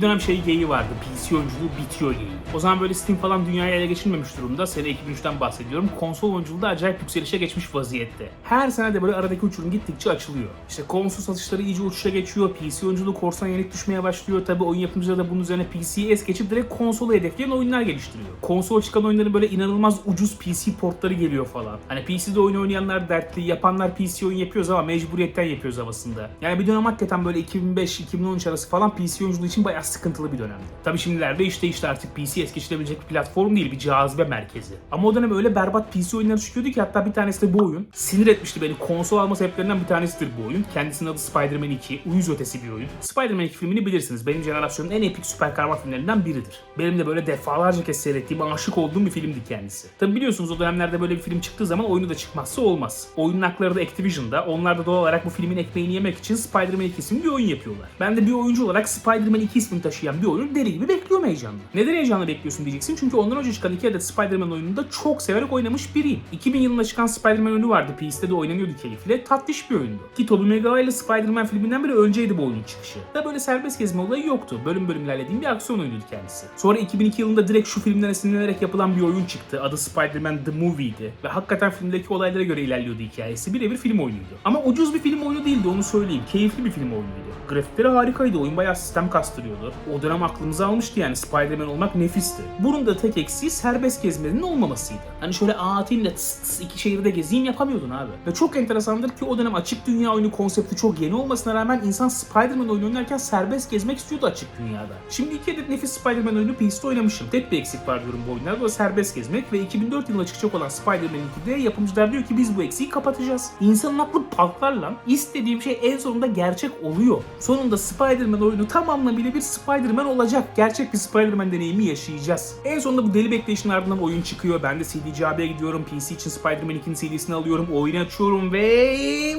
Bir dönem şey geyiği vardı. PC oyunculuğu bitiyor geyiği. O zaman böyle Steam falan dünyaya ele geçirmemiş durumda. Sene 2003'ten bahsediyorum. Konsol oyunculuğu da acayip yükselişe geçmiş vaziyette. Her sene de böyle aradaki uçurum gittikçe açılıyor. İşte konsol satışları iyice uçuşa geçiyor. PC oyunculuğu korsan yenik düşmeye başlıyor. Tabi oyun yapımcıları da bunun üzerine PC'ye es geçip direkt konsolu hedefleyen oyunlar geliştiriyor. Konsol çıkan oyunların böyle inanılmaz ucuz PC portları geliyor falan. Hani PC'de oyun oynayanlar dertli, yapanlar PC oyun yapıyoruz ama mecburiyetten yapıyoruz havasında. Yani bir dönem hakikaten böyle 2005-2013 arası falan PC oyunculuğu için bayağı sıkıntılı bir dönemdi. Tabi şimdilerde işte işte artık PC es geçilebilecek bir platform değil, bir cazibe merkezi. Ama o dönem öyle berbat PC oyunları çıkıyordu ki hatta bir tanesi de bu oyun. Sinir etmişti beni. Konsol alma sebeplerinden bir tanesidir bu oyun. Kendisinin adı Spider-Man 2. Uyuz ötesi bir oyun. Spider-Man 2 filmini bilirsiniz. Benim jenerasyonun en epik süper kahraman filmlerinden biridir. Benim de böyle defalarca kez seyrettiğim, aşık olduğum bir filmdi kendisi. Tabi biliyorsunuz o dönemlerde böyle bir film çıktığı zaman oyunu da çıkmazsa olmaz. Oyunun hakları da Activision'da. Onlar da doğal olarak bu filmin ekmeğini yemek için Spider-Man 2 isimli bir oyun yapıyorlar. Ben de bir oyuncu olarak Spider-Man 2 ismini taşıyan bir oyunu deli gibi bekliyorum heyecanla. Neden heyecanla bekliyorsun diyeceksin. Çünkü ondan önce çıkan iki adet Spider-Man oyununu da çok severek oynamış biriyim. 2000 yılında çıkan Spider-Man oyunu vardı. PC'de de oynanıyordu keyifle. Tatlış bir oyundu. Ki Tobey Maguire ile Spider-Man filminden biri önceydi bu oyunun çıkışı. Da böyle serbest gezme olayı yoktu. Bölüm bölüm ilerlediğim bir aksiyon oyunuydu kendisi. Sonra 2002 yılında direkt şu filmden esinlenerek yapılan bir oyun çıktı. Adı Spider-Man The Movie'di. Ve hakikaten filmdeki olaylara göre ilerliyordu hikayesi. Birebir film oyunuydu. Ama ucuz bir film oyunu değildi onu söyleyeyim. Keyifli bir film oyunuydu. Grafikleri harikaydı. Oyun bayağı sistem kastırıyordu. O dönem aklımıza almıştı yani Spider-Man olmak nefisti. Bunun da tek eksiği serbest gezmenin olmamasıydı. Hani şöyle aa atayım da tıs tıs iki şehirde gezeyim yapamıyordun abi. Ve çok enteresandır ki o dönem açık dünya oyunu konsepti çok yeni olmasına rağmen insan Spider-Man oyunu oynarken serbest gezmek istiyordu açık dünyada. Şimdi iki adet nefis Spider-Man oyunu PC'de oynamışım. Tek bir eksik var diyorum bu oyunlarda o serbest gezmek ve 2004 yılında çıkacak olan Spider-Man 2'de yapımcılar diyor ki biz bu eksiği kapatacağız. İnsanın aklı patlar lan. İstediğim şey en sonunda gerçek oluyor. Sonunda Spider-Man oyunu tam anlamıyla bir Spider-Man olacak. Gerçek bir Spider-Man deneyimi yaşayacağız. En sonunda bu deli bekleyişin ardından oyun çıkıyor. Ben de CDCAB'ye gidiyorum. PC için Spider-Man 2'nin CD'sini alıyorum. Oyunu açıyorum ve...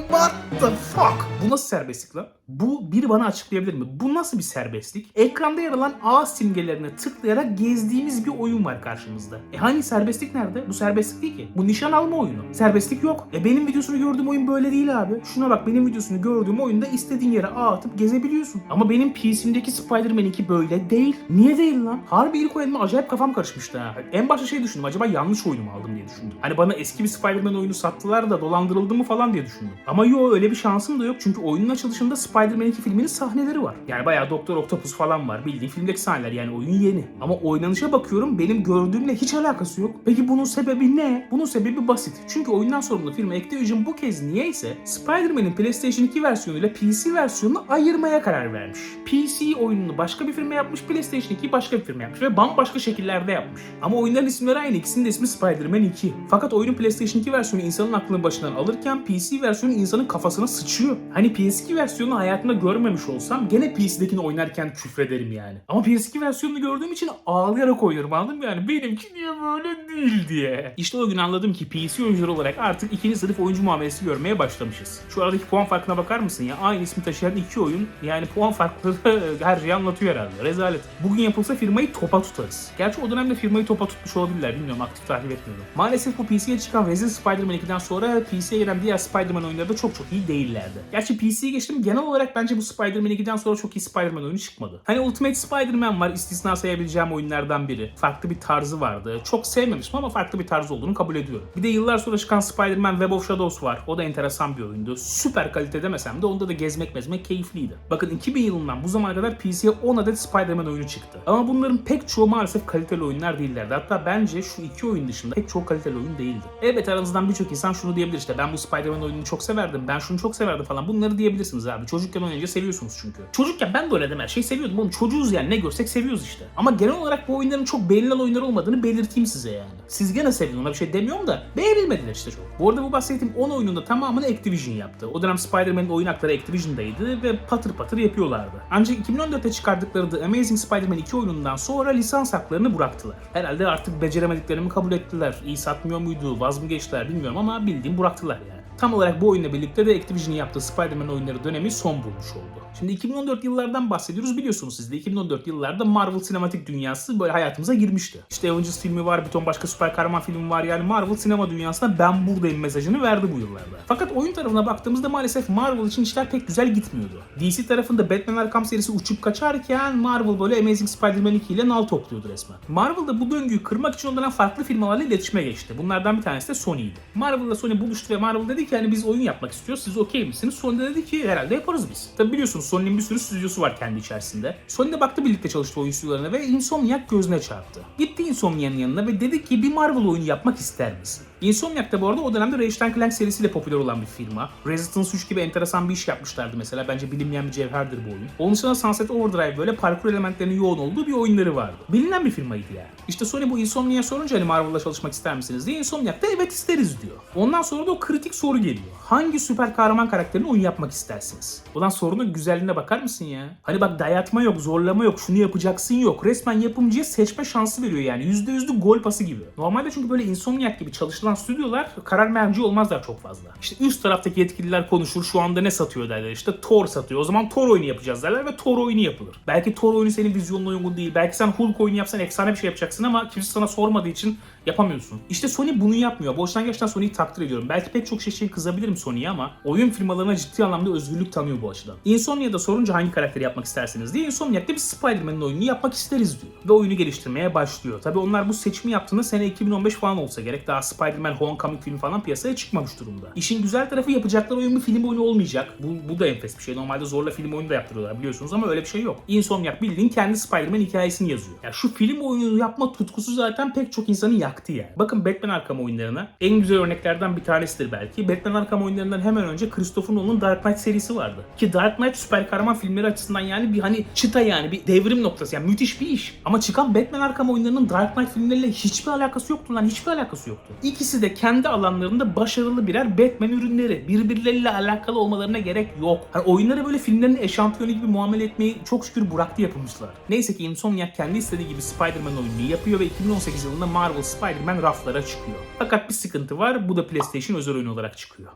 What the fuck? Bu nasıl serbestlik lan? Bu biri bana açıklayabilir mi? Bu nasıl bir serbestlik? Ekranda yer alan A simgelerine tıklayarak gezdiğimiz bir oyun var karşımızda. E hani serbestlik nerede? Bu serbestlik değil ki. Bu nişan alma oyunu. Serbestlik yok. E benim videosunu gördüğüm oyun böyle değil abi. Şuna bak benim videosunu gördüğüm oyunda istediğin yere A atıp gezebiliyorsun. Ama benim PC'mdeki Spider-Man 2 böyle değil. Niye değil lan? Harbi ilk oyunuma acayip kafam karışmıştı ha. En başta şey düşündüm. Acaba yanlış oyunu mu aldım diye düşündüm. Hani bana eski bir Spider-Man oyunu sattılar da dolandırıldım mı falan diye düşündüm. Ama yo öyle bir şansım da yok. Çünkü oyunun açılışında Spider-Man 2 filminin sahneleri var. Yani bayağı Doktor Octopus falan var. Bildiğin filmdeki sahneler yani oyun yeni. Ama oynanışa bakıyorum benim gördüğümle hiç alakası yok. Peki bunun sebebi ne? Bunun sebebi basit. Çünkü oyundan sorumlu firma Activision bu kez niyeyse Spider-Man'in PlayStation 2 versiyonuyla PC versiyonunu ayırmaya karar vermiş. PC oyununu başka bir firma yapmış, PlayStation 2'yi başka bir firma yapmış ve bambaşka şekillerde yapmış. Ama oyunların isimleri aynı. İkisinin de ismi Spider-Man 2. Fakat oyunun PlayStation 2 versiyonu insanın aklını başından alırken PC versiyonu insanın kafasına sıçıyor. Hani PS2 versiyonu hayatımda görmemiş olsam gene PC'dekini oynarken küfrederim yani. Ama PS2 versiyonunu gördüğüm için ağlayarak oynarım anladın mı yani? Benimki niye böyle değil diye. İşte o gün anladım ki PC oyuncuları olarak artık ikinci sınıf oyuncu muamelesi görmeye başlamışız. Şu aradaki puan farkına bakar mısın ya? Aynı ismi taşıyan iki oyun yani puan farkları her şeyi anlatıyor herhalde. Rezalet. Bugün yapılsa firmayı topa tutarız. Gerçi o dönemde firmayı topa tutmuş olabilirler. Bilmiyorum aktif takip etmiyorum. Maalesef bu PC'ye çıkan Resident Spider-Man 2'den sonra PC'ye gelen diğer Spider-Man oyunları da çok çok iyi değillerdi. Gerçi PC'ye geçtim genel bence bu Spider-Man 2'den sonra çok iyi Spider-Man oyunu çıkmadı. Hani Ultimate Spider-Man var istisna sayabileceğim oyunlardan biri. Farklı bir tarzı vardı. Çok sevmemiştim ama farklı bir tarzı olduğunu kabul ediyorum. Bir de yıllar sonra çıkan Spider-Man Web of Shadows var. O da enteresan bir oyundu. Süper kalite demesem de onda da gezmek mezmek keyifliydi. Bakın 2000 yılından bu zamana kadar PC'ye 10 adet Spider-Man oyunu çıktı. Ama bunların pek çoğu maalesef kaliteli oyunlar değillerdi. Hatta bence şu iki oyun dışında pek çoğu kaliteli oyun değildi. Evet aranızdan birçok insan şunu diyebilir işte ben bu Spider-Man oyununu çok severdim, ben şunu çok severdim falan. Bunları diyebilirsiniz abi. Çocukken oynayınca seviyorsunuz çünkü. Çocukken ben de öyle her şeyi seviyordum oğlum. Çocuğuz yani ne görsek seviyoruz işte. Ama genel olarak bu oyunların çok beğenilen oyunlar olmadığını belirteyim size yani. Siz gene sevin ona bir şey demiyorum da beğenilmediler işte çok. Bu arada bu bahsettiğim 10 oyunun da tamamını Activision yaptı. O dönem Spider-Man'in oyun hakları Activision'daydı ve patır patır yapıyorlardı. Ancak 2014'te çıkardıkları The Amazing Spider-Man 2 oyunundan sonra lisans haklarını bıraktılar. Herhalde artık beceremediklerini kabul ettiler. İyi satmıyor muydu, vaz mı geçtiler bilmiyorum ama bildiğim bıraktılar yani. Tam olarak bu oyunla birlikte de Activision'ın yaptığı Spider-Man oyunları dönemi son bulmuş oldu. Şimdi 2014 yıllardan bahsediyoruz biliyorsunuz siz de 2014 yıllarda Marvel sinematik dünyası böyle hayatımıza girmişti. İşte Avengers filmi var, bir ton başka süper kahraman filmi var yani Marvel sinema dünyasına ben buradayım mesajını verdi bu yıllarda. Fakat oyun tarafına baktığımızda maalesef Marvel için işler pek güzel gitmiyordu. DC tarafında Batman Arkham serisi uçup kaçarken Marvel böyle Amazing Spider-Man 2 ile nal topluyordu resmen. Marvel da bu döngüyü kırmak için onlardan farklı firmalarla iletişime geçti. Bunlardan bir tanesi de Sony'ydi. Marvel ile Sony buluştu ve Marvel dedi ki hani biz oyun yapmak istiyoruz siz okey misiniz? Sony de dedi ki herhalde yaparız biz. Tabi biliyorsunuz Sony'nin bir sürü stüdyosu var kendi içerisinde. Sony de baktı birlikte çalıştığı oyun stüdyolarına ve Insomniac gözüne çarptı. Gitti Insomniac'ın yanına ve dedi ki bir Marvel oyunu yapmak ister misin? Insomniac da bu arada o dönemde Ratchet Clank serisiyle popüler olan bir firma. Resistance 3 gibi enteresan bir iş yapmışlardı mesela. Bence bilinmeyen bir cevherdir bu oyun. Onun dışında Sunset Overdrive böyle parkur elementlerinin yoğun olduğu bir oyunları vardı. Bilinen bir firmaydı yani. İşte Sony bu Insomniac'a sorunca hani Marvel'la çalışmak ister misiniz diye Insomniac da evet isteriz diyor. Ondan sonra da o kritik soru geliyor. Hangi süper kahraman karakterini oyun yapmak istersiniz? Ulan sorunun güzelliğine bakar mısın ya? Hani bak dayatma yok, zorlama yok, şunu yapacaksın yok. Resmen yapımcıya seçme şansı veriyor yani. %100'lü gol pası gibi. Normalde çünkü böyle Insomniac gibi çalışılan stüdyolar karar merci olmazlar çok fazla. İşte üst taraftaki yetkililer konuşur şu anda ne satıyor derler işte Thor satıyor. O zaman Thor oyunu yapacağız derler ve Thor oyunu yapılır. Belki Thor oyunu senin vizyonuna uygun değil. Belki sen Hulk oyunu yapsan efsane bir şey yapacaksın ama kimse sana sormadığı için yapamıyorsun. İşte Sony bunu yapmıyor. Boştan gerçekten Sony'yi takdir ediyorum. Belki pek çok şey için kızabilirim Sony'ye ama oyun firmalarına ciddi anlamda özgürlük tanıyor bu açıdan. Insomnia'da sorunca hangi karakteri yapmak istersiniz diye Insomniac da bir Spider-Man'in oyununu yapmak isteriz diyor. Ve oyunu geliştirmeye başlıyor. Tabi onlar bu seçimi yaptığında sene 2015 falan olsa gerek. Daha Spider-Man Homecoming filmi falan piyasaya çıkmamış durumda. İşin güzel tarafı yapacakları oyun bir film oyunu olmayacak. Bu, bu da enfes bir şey. Normalde zorla film oyunu da yaptırıyorlar biliyorsunuz ama öyle bir şey yok. Insomniac bildiğin kendi Spider-Man hikayesini yazıyor. Ya şu film oyunu yapma tutkusu zaten pek çok insanı yaktı yani. Bakın Batman Arkham oyunlarına en güzel örneklerden bir tanesidir belki. Batman Arkham oyunlarından hemen önce Christopher Nolan'ın Dark Knight serisi vardı. Ki Dark Knight süper kahraman filmleri açısından yani bir hani çıta yani bir devrim noktası yani müthiş bir iş. Ama çıkan Batman Arkham oyunlarının Dark Knight filmleriyle hiçbir alakası yoktu lan hiçbir alakası yoktu. İkisi de kendi alanlarında başarılı birer Batman ürünleri. Birbirleriyle alakalı olmalarına gerek yok. Hani oyunları böyle filmlerin eşantiyonu gibi muamele etmeyi çok şükür bıraktı yapımcılar. Neyse ki Insomniac kendi istediği gibi Spider-Man oyununu yapıyor ve 2018 yılında Marvel Spider-Man raflara çıkıyor. Fakat bir sıkıntı var. Bu da PlayStation özel oyun olarak çıkıyor.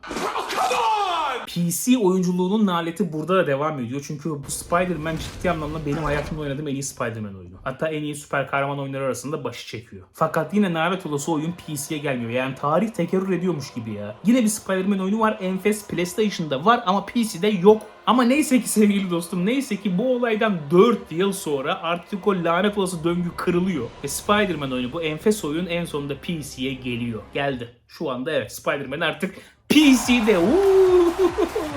PC oyunculuğunun naleti burada da devam ediyor. Çünkü bu Spider-Man ciddi anlamda benim hayatımda oynadığım en iyi Spider-Man oyunu. Hatta en iyi süper kahraman oyunları arasında başı çekiyor. Fakat yine nalet olası oyun PC'ye gelmiyor. Yani tarih tekerrür ediyormuş gibi ya. Yine bir Spider-Man oyunu var. Enfes PlayStation'da var ama PC'de yok. Ama neyse ki sevgili dostum neyse ki bu olaydan 4 yıl sonra artık o lanet olası döngü kırılıyor. Ve Spider-Man oyunu bu enfes oyun en sonunda PC'ye geliyor. Geldi. Şu anda evet Spider-Man artık PC'de.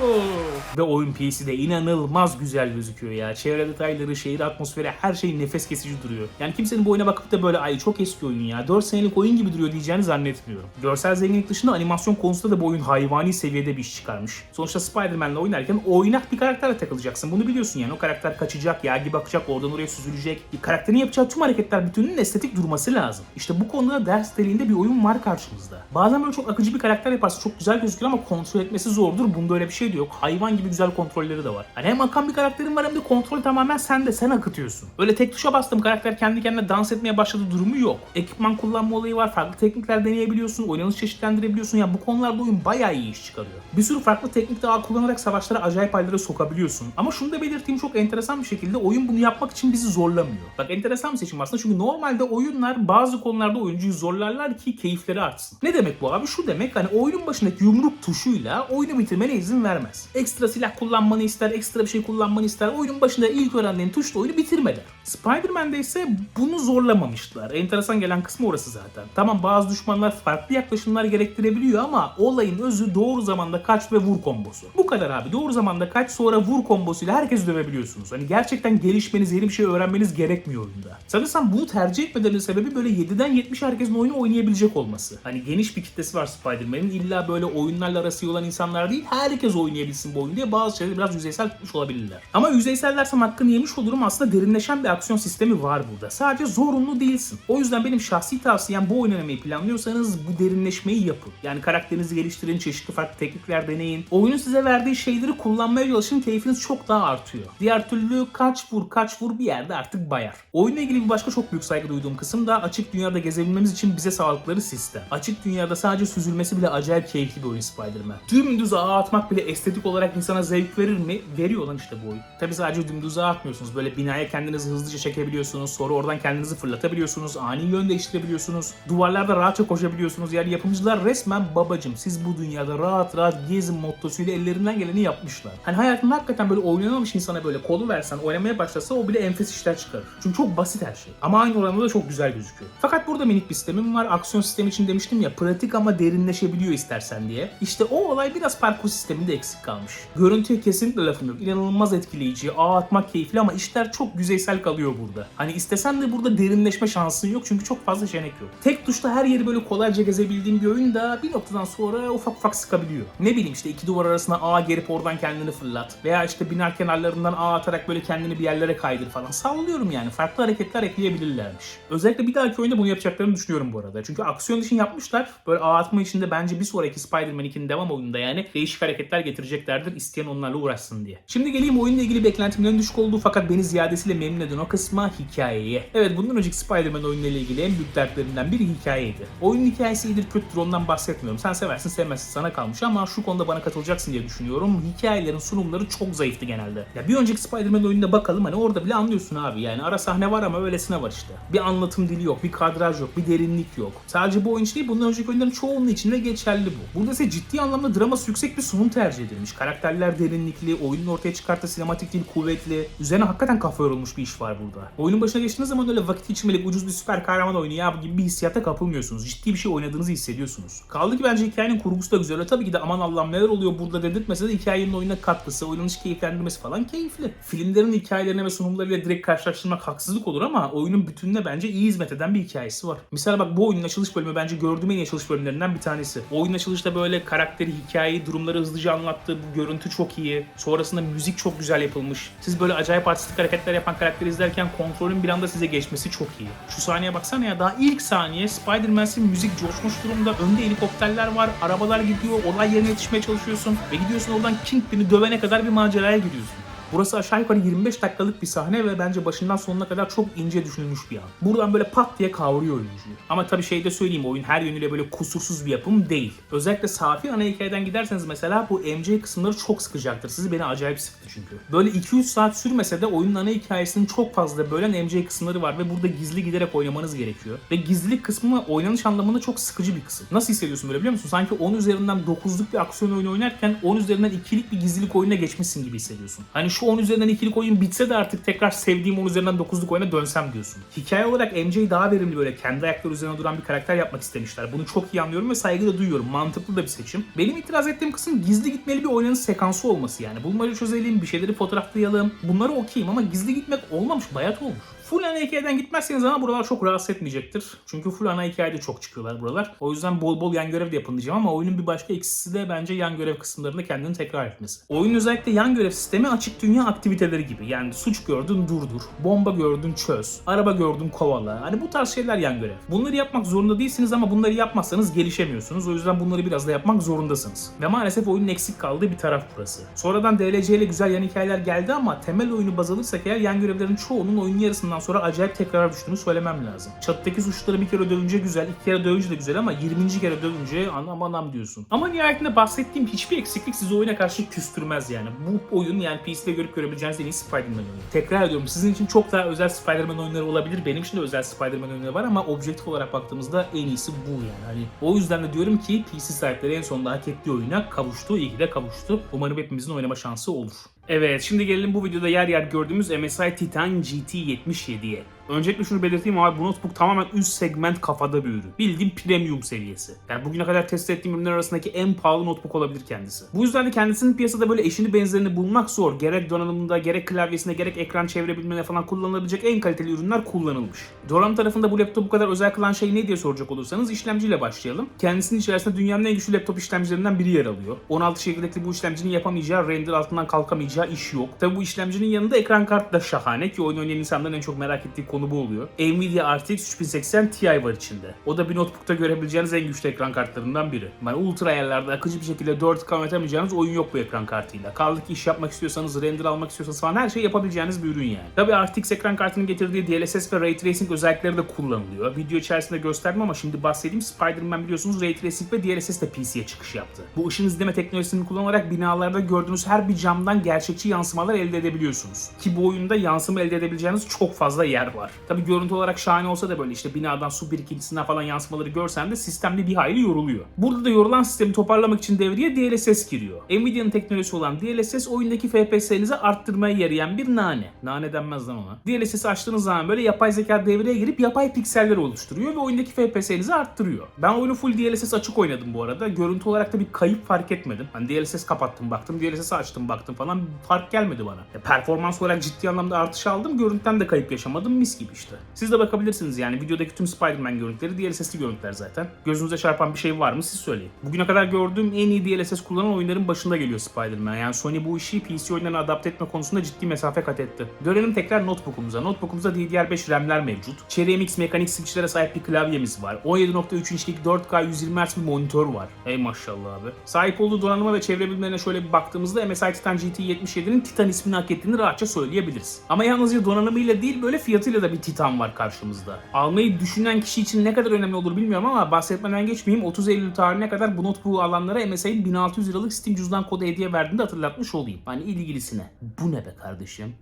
哦 Ve oyun PC'de inanılmaz güzel gözüküyor ya. Çevre detayları, şehir atmosferi her şey nefes kesici duruyor. Yani kimsenin bu oyuna bakıp da böyle ay çok eski oyun ya 4 senelik oyun gibi duruyor diyeceğini zannetmiyorum. Görsel zenginlik dışında animasyon konusunda da bu oyun hayvani seviyede bir iş çıkarmış. Sonuçta Spider-Man'le oynarken oynak bir karakterle takılacaksın. Bunu biliyorsun yani. O karakter kaçacak, yer gibi akacak, oradan oraya süzülecek. Bir karakterin yapacağı tüm hareketler bütününün estetik durması lazım. İşte bu konuda ders niteliğinde bir oyun var karşımızda. Bazen böyle çok akıcı bir karakter yaparsın. Çok güzel gözüküyor ama kontrol etmesi zordur. Bunda öyle bir şey de yok. Hayvan gibi güzel kontrolleri de var. Hani hem akan bir karakterin var hem de kontrol tamamen sende. Sen akıtıyorsun. Öyle tek tuşa bastım karakter kendi kendine dans etmeye başladı durumu yok. Ekipman kullanma olayı var. Farklı teknikler deneyebiliyorsun. Oynanış çeşitlendirebiliyorsun. Yani bu konularda oyun bayağı iyi iş çıkarıyor. Bir sürü farklı teknik daha kullanarak savaşlara acayip hallere sokabiliyorsun. Ama şunu da belirteyim çok enteresan bir şekilde oyun bunu yapmak için bizi zorlamıyor. Bak enteresan bir seçim aslında çünkü normalde oyunlar bazı konularda oyuncuyu zorlarlar ki keyifleri artsın. Ne demek bu abi? Şu demek hani oyunun başındaki yumruk tuşuyla oyunu bitirmene izin vermez. Ekstra silah kullanmanı ister, ekstra bir şey kullanmanı ister. Oyunun başında ilk öğrendiğin tuşla oyunu bitirme der. Spider-Man'de ise bunu zorlamamışlar. Enteresan gelen kısmı orası zaten. Tamam bazı düşmanlar farklı yaklaşımlar gerektirebiliyor ama olayın özü doğru zamanda kaç ve vur kombosu. Bu kadar abi. Doğru zamanda kaç sonra vur kombosuyla herkes dövebiliyorsunuz. Hani gerçekten gelişmeniz, yeni bir şey öğrenmeniz gerekmiyor oyunda. Sanırsam bunu tercih etmelerinin sebebi böyle 7'den 70 herkesin oyunu oynayabilecek olması. Hani geniş bir kitlesi var Spider-Man'in. İlla böyle oyunlarla arası olan insanlar değil. Herkes oynayabilsin bu oyunu diye bazı şeyleri biraz yüzeysel tutmuş olabilirler. Ama yüzeysel dersem hakkını yemiş olurum aslında derinleşen bir aksiyon sistemi var burada. Sadece zorunlu değilsin. O yüzden benim şahsi tavsiyem bu oynamayı planlıyorsanız bu derinleşmeyi yapın. Yani karakterinizi geliştirin, çeşitli farklı teknikler deneyin. Oyunun size verdiği şeyleri kullanmaya çalışın keyfiniz çok daha artıyor. Diğer türlü kaç vur kaç vur bir yerde artık bayar. Oyunla ilgili bir başka çok büyük saygı duyduğum kısım da açık dünyada gezebilmemiz için bize sağladıkları sistem. Açık dünyada sadece süzülmesi bile acayip keyifli bir oyun Spider-Man. Dümdüz ağa atmak bile estetik olarak insana zevk verir mi? Veriyor lan işte bu oyun. Tabi sadece dümdüz ağa atmıyorsunuz. Böyle binaya kendinizi hızlıca çekebiliyorsunuz. Sonra oradan kendinizi fırlatabiliyorsunuz. Ani yön değiştirebiliyorsunuz. Duvarlarda rahatça koşabiliyorsunuz. Yani yapımcılar resmen babacım siz bu dünyada rahat rahat gezin mottosuyla ellerinden geleni yapmışlar. Hani hayatında hakikaten böyle oynanamamış insana böyle kolu versen oynamaya başlasa o bile enfes işler çıkarır. Çünkü çok basit her şey. Ama aynı oranda da çok güzel gözüküyor. Fakat burada minik bir sistemim var. Aksiyon sistemi için demiştim ya pratik ama derinleşebiliyor istersen diye. İşte o olay biraz parkur sisteminde eksik kalmış. Görüntüye kesinlikle lafım yok. İnanılmaz etkileyici, ağ atmak keyifli ama işler çok yüzeysel kalıyor burada. Hani istesen de burada derinleşme şansın yok çünkü çok fazla seçenek yok. Tek tuşla her yeri böyle kolayca gezebildiğim bir oyun da bir noktadan sonra ufak ufak sıkabiliyor. Ne bileyim işte iki duvar arasına ağ gerip oradan kendini fırlat. Veya işte bina kenarlarından ağ atarak böyle kendini bir yerlere kaydır falan. Sallıyorum yani. Farklı hareketler ekleyebilirlermiş. Özellikle bir dahaki oyunda bunu yapacaklarını düşünüyorum bu arada. Çünkü aksiyon için yapmışlar. Böyle ağ atma içinde bence bir sonraki Spider-Man 2'nin devam oyununda yani değişik hareketler getireceklerdir. İsteyen onlarla uğraşsın diye. Şimdi geleyim oyunla ilgili beklentimin en düşük olduğu fakat beni ziyadesiyle memnun eden o kısma hikayeye. Evet bundan önceki Spider-Man oyunuyla ilgili en büyük dertlerinden biri hikayeydi. Oyunun hikayesi iyidir kötüdür ondan bahsetmiyorum. Sen seversin sevmezsin sana kalmış ama şu konuda bana katılacaksın diye düşünüyorum. Hikayelerin sunumları çok zayıftı genelde. Ya bir önceki Spider-Man oyununda bakalım hani orada bile anlıyorsun abi yani ara sahne var ama öylesine var işte. Bir anlatım dili yok, bir kadraj yok, bir derinlik yok. Sadece bu oyun için değil bundan önceki oyunların çoğunun içinde geçerli bu. Burada ise ciddi anlamda draması yüksek bir sunum tercih edilmiş. Karakterler derinlikli, oyunun ortaya çıkarttığı sinematik dil kuvvetli. Üzerine hakikaten kafa yorulmuş bir iş var burada. Oyunun başına geçtiğiniz zaman öyle vakit geçirmelik ucuz bir süper kahraman oyunu ya gibi bir hissiyata kapılmıyorsunuz. Ciddi bir şey oynadığınızı hissediyorsunuz. Kaldı ki bence hikayenin kurgusu da güzel. Tabii ki de aman Allah'ım neler oluyor burada dedirtmese de hikayenin oyuna katkısı, oynanış keyiflendirmesi falan keyifli. Filmlerin hikayelerine ve sunumlarıyla direkt karşılaştırmak haksızlık olur ama oyunun bütününe bence iyi hizmet eden bir hikayesi var. Mesela bak bu oyunun açılış bölümü bence gördüğüm en iyi açılış bölümlerinden bir tanesi. Oyunun açılışta böyle karakteri, hikayeyi, durumları hızlıca anlattığı bu görüntü çok iyi. Sonrasında müzik çok güzel yapılmış. Siz böyle acayip artistik hareketler yapan karakteri izlerken kontrolün bir anda size geçmesi çok iyi. Şu sahneye baksana ya daha ilk saniye Spider-Man'sin müzik coşmuş durumda. Önde helikopterler var, arabalar gidiyor, olay yerine yetişmeye çalışıyorsun ve gidiyorsun oradan Kingpin'i dövene kadar bir maceraya giriyorsun. Burası aşağı yukarı 25 dakikalık bir sahne ve bence başından sonuna kadar çok ince düşünülmüş bir an. Buradan böyle pat diye kavruyor oyuncuyu. Ama tabii şey de söyleyeyim oyun her yönüyle böyle kusursuz bir yapım değil. Özellikle safi ana hikayeden giderseniz mesela bu MJ kısımları çok sıkacaktır. Sizi beni acayip sıktı çünkü. Böyle 2-3 saat sürmese de oyunun ana hikayesinin çok fazla bölen MJ kısımları var ve burada gizli giderek oynamanız gerekiyor. Ve gizlilik kısmı oynanış anlamında çok sıkıcı bir kısım. Nasıl hissediyorsun böyle biliyor musun? Sanki 10 üzerinden 9'luk bir aksiyon oyunu oynarken 10 üzerinden 2'lik bir gizlilik oyununa geçmişsin gibi hissediyorsun. Hani şu 10 üzerinden 2'lik oyun bitse de artık tekrar sevdiğim 10 üzerinden 9'luk oyuna dönsem diyorsun. Hikaye olarak MJ daha verimli böyle kendi ayakları üzerine duran bir karakter yapmak istemişler. Bunu çok iyi anlıyorum ve saygı da duyuyorum. Mantıklı da bir seçim. Benim itiraz ettiğim kısım gizli gitmeli bir oynanış sekansı olması yani. Bulmaca çözelim, bir şeyleri fotoğraflayalım. Bunları okeyim ama gizli gitmek olmamış, bayat olmuş. Full ana hikayeden gitmezseniz ama buralar çok rahatsız etmeyecektir. Çünkü full ana hikayede çok çıkıyorlar buralar. O yüzden bol bol yan görev de yapın diyeceğim ama oyunun bir başka eksisi de bence yan görev kısımlarında kendini tekrar etmesi. Oyunun özellikle yan görev sistemi açık dünya aktiviteleri gibi. Yani suç gördün durdur, bomba gördün çöz, araba gördün kovala. Hani bu tarz şeyler yan görev. Bunları yapmak zorunda değilsiniz ama bunları yapmazsanız gelişemiyorsunuz. O yüzden bunları biraz da yapmak zorundasınız. Ve maalesef oyunun eksik kaldığı bir taraf burası. Sonradan DLC ile güzel yan hikayeler geldi ama temel oyunu baz alırsak eğer yan görevlerin çoğunun oyunun yarısından sonra acayip tekrar düştüğünü söylemem lazım. Çatıdaki suçları bir kere dövünce güzel, iki kere dövünce de güzel ama 20. kere dövünce anam anam diyorsun. Ama nihayetinde bahsettiğim hiçbir eksiklik sizi oyuna karşı küstürmez yani. Bu oyun yani PC'de görüp görebileceğiniz en iyi Spider-Man oyunu. Tekrar ediyorum sizin için çok daha özel Spider-Man oyunları olabilir. Benim için de özel Spider-Man oyunları var ama objektif olarak baktığımızda en iyisi bu yani. Hani o yüzden de diyorum ki PC sahipleri en sonunda hak ettiği oyuna kavuştu. İyi ki de kavuştu. Umarım hepimizin oynama şansı olur. Evet şimdi gelelim bu videoda yer yer gördüğümüz MSI Titan GT77'ye. Öncelikle şunu belirteyim abi bu notebook tamamen üst segment kafada bir ürün. Bildiğim premium seviyesi. Yani bugüne kadar test ettiğim ürünler arasındaki en pahalı notebook olabilir kendisi. Bu yüzden de kendisinin piyasada böyle eşini benzerini bulmak zor. Gerek donanımında, gerek klavyesinde, gerek ekran çevirebilmene falan kullanılabilecek en kaliteli ürünler kullanılmış. Donanım tarafında bu laptop bu kadar özel kılan şey ne diye soracak olursanız işlemciyle başlayalım. Kendisinin içerisinde dünyanın en güçlü laptop işlemcilerinden biri yer alıyor. 16 çekirdekli bu işlemcinin yapamayacağı, render altından kalkamayacağı iş yok. Tabi bu işlemcinin yanında ekran kartı da şahane ki oyun oynayan insanların en çok merak ettiği konu bu oluyor. Nvidia RTX 3080 Ti var içinde. O da bir notebookta görebileceğiniz en güçlü ekran kartlarından biri. Yani ultra ayarlarda akıcı bir şekilde 4K oynatamayacağınız oyun yok bu ekran kartıyla. Kaldı ki iş yapmak istiyorsanız, render almak istiyorsanız falan her şey yapabileceğiniz bir ürün yani. Tabi RTX ekran kartının getirdiği DLSS ve Ray Tracing özellikleri de kullanılıyor. Video içerisinde gösterdim ama şimdi bahsedeyim. Spider-Man biliyorsunuz Ray Tracing ve DLSS de PC'ye çıkış yaptı. Bu ışın izleme teknolojisini kullanarak binalarda gördüğünüz her bir camdan gerçekçi yansımalar elde edebiliyorsunuz. Ki bu oyunda yansıma elde edebileceğiniz çok fazla yer var. Tabi görüntü olarak şahane olsa da böyle işte binadan su birikintisinden falan yansımaları görsen de sistemde bir hayli yoruluyor. Burada da yorulan sistemi toparlamak için devreye DLSS giriyor. Nvidia'nın teknolojisi olan DLSS oyundaki FPS'nizi arttırmaya yarayan bir nane. Nane denmez lan ona. DLSS'i açtığınız zaman böyle yapay zeka devreye girip yapay pikseller oluşturuyor ve oyundaki FPS'nizi arttırıyor. Ben oyunu full DLSS açık oynadım bu arada. Görüntü olarak da bir kayıp fark etmedim. Hani DLSS kapattım baktım, DLSS açtım baktım falan fark gelmedi bana. E, performans olarak ciddi anlamda artış aldım. Görüntüden de kayıp yaşamadım. Mis gibi işte. Siz de bakabilirsiniz yani videodaki tüm Spider-Man görüntüleri DLSS'li görüntüler zaten. Gözünüze çarpan bir şey var mı siz söyleyin. Bugüne kadar gördüğüm en iyi DLSS kullanan oyunların başında geliyor Spider-Man. Yani Sony bu işi PC oyunlarına adapte etme konusunda ciddi mesafe kat etti. Dönelim tekrar notebook'umuza. Notebook'umuzda DDR5 RAM'ler mevcut. Cherry MX mekanik switchlere sahip bir klavyemiz var. 17.3 inçlik 4K 120 Hz bir monitör var. Ey maşallah abi. Sahip olduğu donanıma ve çevre bilimlerine şöyle bir baktığımızda MSI Titan GT77'nin Titan ismini hak ettiğini rahatça söyleyebiliriz. Ama yalnızca donanımıyla değil böyle fiyatıyla da bir Titan var karşımızda. Almayı düşünen kişi için ne kadar önemli olur bilmiyorum ama bahsetmeden geçmeyeyim 30 Eylül tarihine kadar bu notebook'u alanlara MSI'nin 1600 liralık Steam cüzdan kodu hediye verdiğini de hatırlatmış olayım. Hani ilgilisine. Bu ne be kardeşim?